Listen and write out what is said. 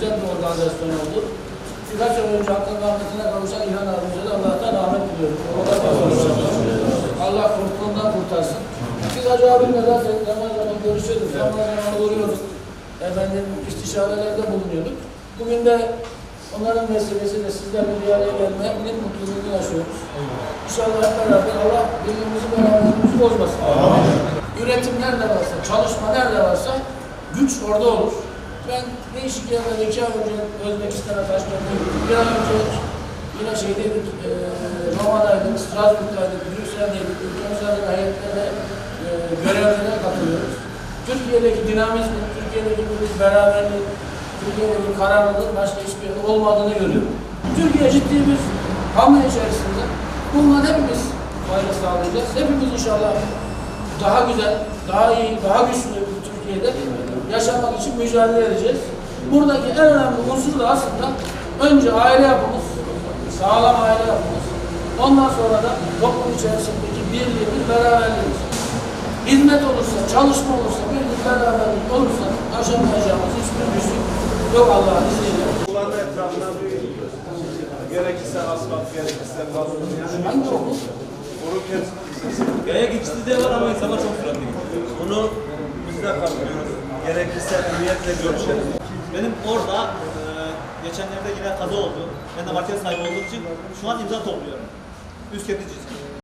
organizasyon oldu. Birkaç ay önce hakkın rahmetine kavuşan İlhan abimize de Allah'tan rahmet diliyorum. Allah. Allah korkusundan kurtarsın. Biz Hacı abimle zaten zaman zaman görüşüyorduk, zaman zaman uğruyorduk. Efendim istişarelerde bulunuyorduk. Bugün de onların vesilesiyle sizlerle bir araya gelmenin mutluluğunu yaşıyoruz. İnşallah beraber Allah birliğimizi beraberliğimizi bozmasın. Üretim nerede varsa, çalışma nerede varsa güç orada olur. Ben değişik yerlerde iki ay önce Özbekistan'a taşlandım. Bir ay önce yine şeydeydik, e, Roma'daydık, Strasbourg'daydık, Brüksel'deydik. Ülkemizde de heyetlere, e, görevlere katılıyoruz. Türkiye'deki dinamizm, Türkiye'deki bir beraberlik, Türkiye'deki kararlılığın başka hiçbir yerde olmadığını görüyorum. Türkiye ciddi bir hamle içerisinde. Bundan hepimiz fayda sağlayacağız. Hepimiz inşallah daha güzel, daha iyi, daha güçlü Türkiye'de yaşamak için mücadele edeceğiz. Buradaki en önemli unsur da aslında önce aile yapımız, sağlam aile yapımız, ondan sonra da toplum içerisindeki birliğimiz, beraberliğimiz. Hizmet olursa, çalışma olursa, birlik, beraberlik olursa aşamayacağımız hiçbir güçlük yok Allah'ın izniyle. Kullanma etrafına bir gerekirse asfalt, gerekirse kalın. Yani Hangi okul? vururken Yaya geçidi de var ama insanlar çok süratli gidiyor. Bunu biz de katılıyoruz. Gerekirse emniyetle görüşelim. Benim orada e, geçenlerde yine kaza oldu. Ben de market sahibi olduğum için şu an imza topluyorum. Üst çizgi.